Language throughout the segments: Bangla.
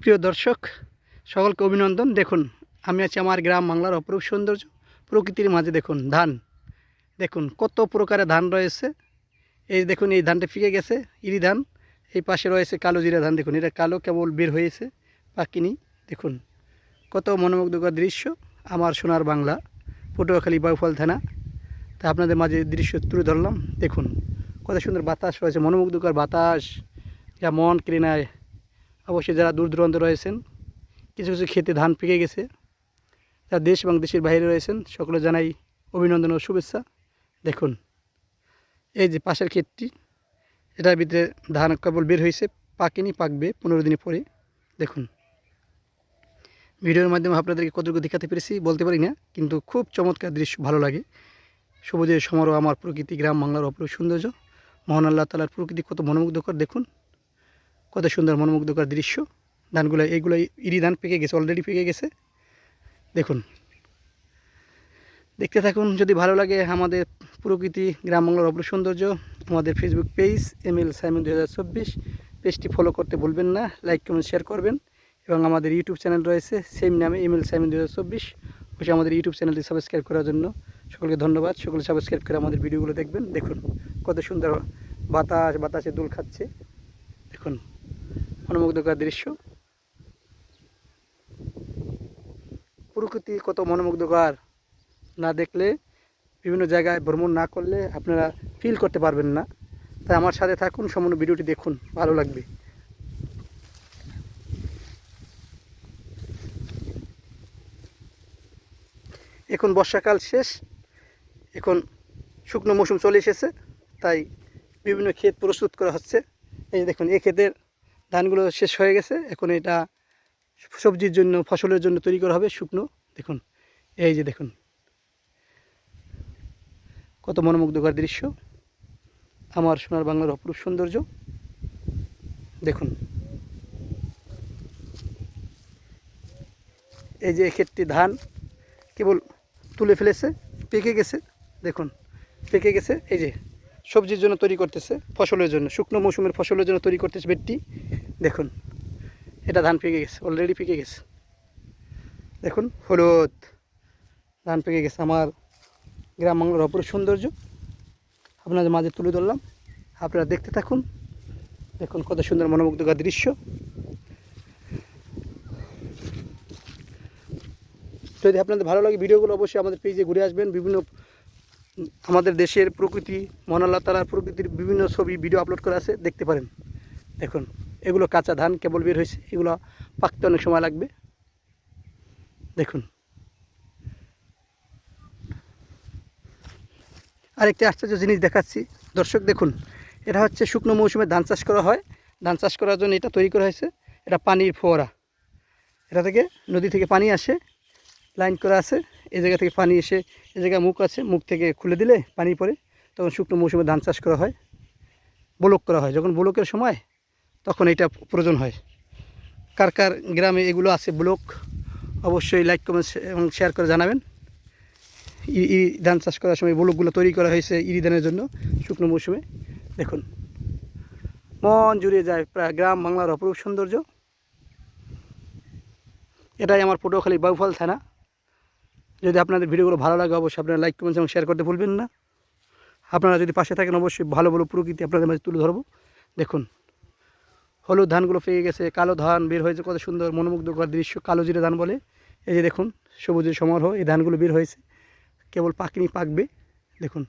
প্রিয় দর্শক, সকলকে অভিনন্দন। দেখুন, আমি আছি আমার গ্রাম বাংলার অপরূপ সৌন্দর্য। প্রকৃতির মাঝে দেখুন, ধান। দেখুন, কত প্রকারের ধান রয়েছে। এই দেখুন, এই ধানটা ফিকে গেছে, ইরি ধান। এই পাশে রয়েছে কালো জিরা ধান। দেখুন, এটা কালো কেবল বের হয়েছে পাকিনি দেখুন, কত মনোমুগ্ধকর দৃশ্য আমার সোনার বাংলা, পটুয়াখালী বাউফল থানা। তা আপনাদের মাঝে দৃশ্য তুলে ধরলাম। দেখুন, কত সুন্দর বাতাস রয়েছে, মনোমুগ্ধকর বাতাস। যা মন কেড়ে নেয়। অবশ্যই যারা দূর দূরান্ত রয়েছেন, কিছু কিছু ক্ষেতে ধান পেকে গেছে, যারা দেশ এবং দেশের বাইরে রয়েছেন সকলে জানাই অভিনন্দন ও শুভেচ্ছা। দেখুন, এই যে পাশের ক্ষেতটি, এটার ভিতরে ধান কেবল বের হয়েছে, পাকেনি, পাকবে পনেরো দিন পরে। দেখুন, ভিডিওর মাধ্যমে আপনাদেরকে কতটুকু দেখাতে পেরেছি বলতে পারি না, কিন্তু খুব চমৎকার দৃশ্য, ভালো লাগে। সবুজের সমারোহ, আমার প্রকৃতি, গ্রাম বাংলার অপরূপ সৌন্দর্য। মহান আল্লাহ তালার প্রকৃতি কত মনোমুগ্ধকর, দেখুন। কত সুন্দর মনোমুগ্ধকর দৃশ্য। ধানগুলো এইগুলো ইরি ধান পেকে গেছে অলরেডি পেকে গেছে। দেখুন। দেখতে থাকুন, যদি ভালো লাগে আমাদের প্রকৃতি, গ্রাম বাংলার অপর সৌন্দর্য, আমাদের Facebook page M L Saimon দু হাজার চব্বিশ পেজটি ফলো করতে ভুলবেন না লাইক কমেন্ট শেয়ার করবেন। এবং আমাদের ইউটিউব চ্যানেল রয়েছে সেম নামে এম এল সাইমন দু হাজার চব্বিশ। অবশ্যই আমাদের ইউটিউব চ্যানেলটি সাবস্ক্রাইব করার জন্য সকলকে ধন্যবাদ। সকলে সাবস্ক্রাইব করে আমাদের ভিডিওগুলো দেখবেন। দেখুন, কত সুন্দর বাতাস, বাতাসে দুল খাচ্ছে। দেখুন। মনোমুগ্ধকর দৃশ্য। প্রকৃতি কত মনোমুগ্ধকর না দেখলে, বিভিন্ন জায়গায় ভ্রমণ না করলে আপনারা ফিল করতে পারবেন না। তাই আমার সাথে থাকুন সম্পূর্ণ ভিডিওটি দেখুন, ভালো লাগবে। এখন বর্ষাকাল শেষ, এখন শুকনো মৌসুম চলে এসেছে, তাই বিভিন্ন ক্ষেত প্রস্তুত করা হচ্ছে। এই দেখুন, এই ক্ষেতের ধানগুলো শেষ হয়ে গেছে। এখন এটা সবজির জন্য, ফসলের জন্য তৈরি করা হবে শুকনো। দেখুন, এই যে দেখুন। কত মনোমুগ্ধকর দৃশ্য। আমার সোনার বাংলার অপরূপ সৌন্দর্য। দেখুন। এই যে ক্ষেতটি ধান কেবল তুলে ফেলেছে, পেকে গেছে। দেখুন, পেকে গেছে। এই যে সবজির জন্য তৈরি করতেছে, ফসলের জন্য, শুকনো মৌসুমের ফসলের জন্য তৈরি করতেছে বেডটি। দেখুন, এটা ধান পেকে গেছে অলরেডি পেকে গেছে। দেখুন, হলুদ, ধান পেকে গেছে। আমার গ্রাম বাংলার অপর সৌন্দর্য, আপনাদের মাঝে তুলে ধরলাম। আপনারা দেখতে থাকুন, দেখুন কত সুন্দর মনোমুগ্ধকর দৃশ্য। যদি আপনাদের ভালো লাগে ভিডিওগুলো, অবশ্যই আমাদের পেজে ঘুরে আসবেন। বিভিন্ন, আমাদের দেশের প্রকৃতি মহান আল্লাহ তালার প্রকৃতির বিভিন্ন ছবি ভিডিও আপলোড করা আছে, দেখতে পারেন। দেখুন। এগুলো কাঁচা ধান, কেবল বের হয়েছে, এগুলো পাকতে অনেক সময় লাগবে। দেখুন। আরেকটি আশ্চর্য জিনিস দেখাচ্ছি। দর্শক, দেখুন, এটা হচ্ছে শুকনো মৌসুমে ধান চাষ করা হয়। ধান চাষ করার জন্য এটা তৈরি করা হয়েছে। এটা পানির ফোয়ারা। এটা থেকে নদী থেকে পানি আসে, লাইন করা আছে, এই জায়গা থেকে পানি এসে, এই জায়গায় মুখ আছে, মুখ থেকে খুলে দিলে পানি পড়ে, তখন শুকনো মৌসুমে ধান চাষ করা হয়, ব্লক করা হয়। যখন ব্লকের সময় তখন এটা প্রয়োজন হয়। কার কার গ্রামে এগুলো আছে ব্লক, অবশ্যই লাইক কমেন্ট এবং শেয়ার করে জানাবেন। ই ধান চাষ করার সময় ব্লকগুলো তৈরি করা হয়েছে ইরি ধানের জন্য শুকনো মৌসুমে। দেখুন, মন জুড়ে যায় প্রায় গ্রাম বাংলার অপরূপ সৌন্দর্য। এটাই আমার পটুয়াখালী বাউফল থানা। যদি আপনাদের ভিডিওগুলো ভালো লাগে, অবশ্যই আপনারা লাইক কমেন্ট এবং শেয়ার করতে ভুলবেন না। আপনারা যদি পাশে থাকেন, অবশ্যই ভালো ভালো প্রকৃতি আপনাদের মাঝে তুলে ধরবো। দেখুন হলুদ ধানগুলো পেয়ে গেছে, কালো ধান বের হয়েছে, কত সুন্দর মনোমুগ্ধকর দৃশ্য, কালো জিরে ধান বলে। এই যে দেখুন, সবুজের সমারোহ, এই ধানগুলো বের হয়েছে। কেবল পাকনি পাকবে, দেখুন।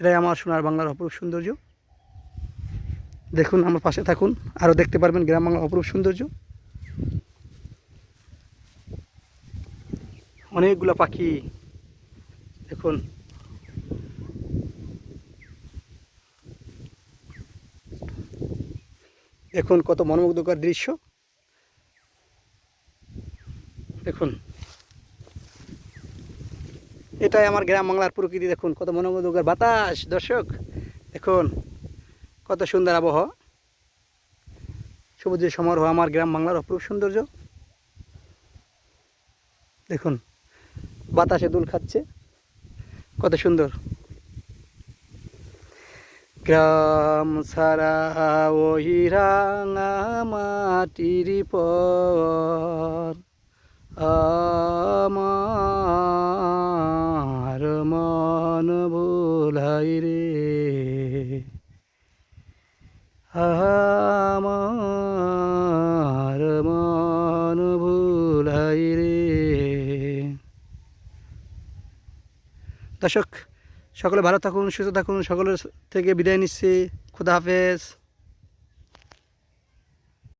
এটাই আমার সোনার বাংলার অপরূপ সৌন্দর্য। দেখুন, আমার পাশে থাকুন, আরও দেখতে পারবেন গ্রাম বাংলার অপরূপ সৌন্দর্য। অনেকগুলো পাখি, দেখুন। দেখুন কত মনোমুগ্ধকর দৃশ্য। দেখুন। এটাই আমার গ্রাম বাংলার প্রকৃতি, দেখুন কত মনোমুগ্ধকর বাতাস, দর্শক। দেখুন কত সুন্দর আবহাওয়া। সবুজের সমারোহ আমার গ্রাম বাংলার অপরূপ সৌন্দর্য। দেখুন বাতাসে দুল খাচ্ছে। কত সুন্দর। গ্রাম সারা ওই মাটির পর আমার মন ভুলাই রে। আমার মন ভুলাই রে। দর্শক সকলে ভালো থাকুন সুস্থ থাকুন সকলের থেকে বিদায় নিচ্ছি। খুদা হাফেজ।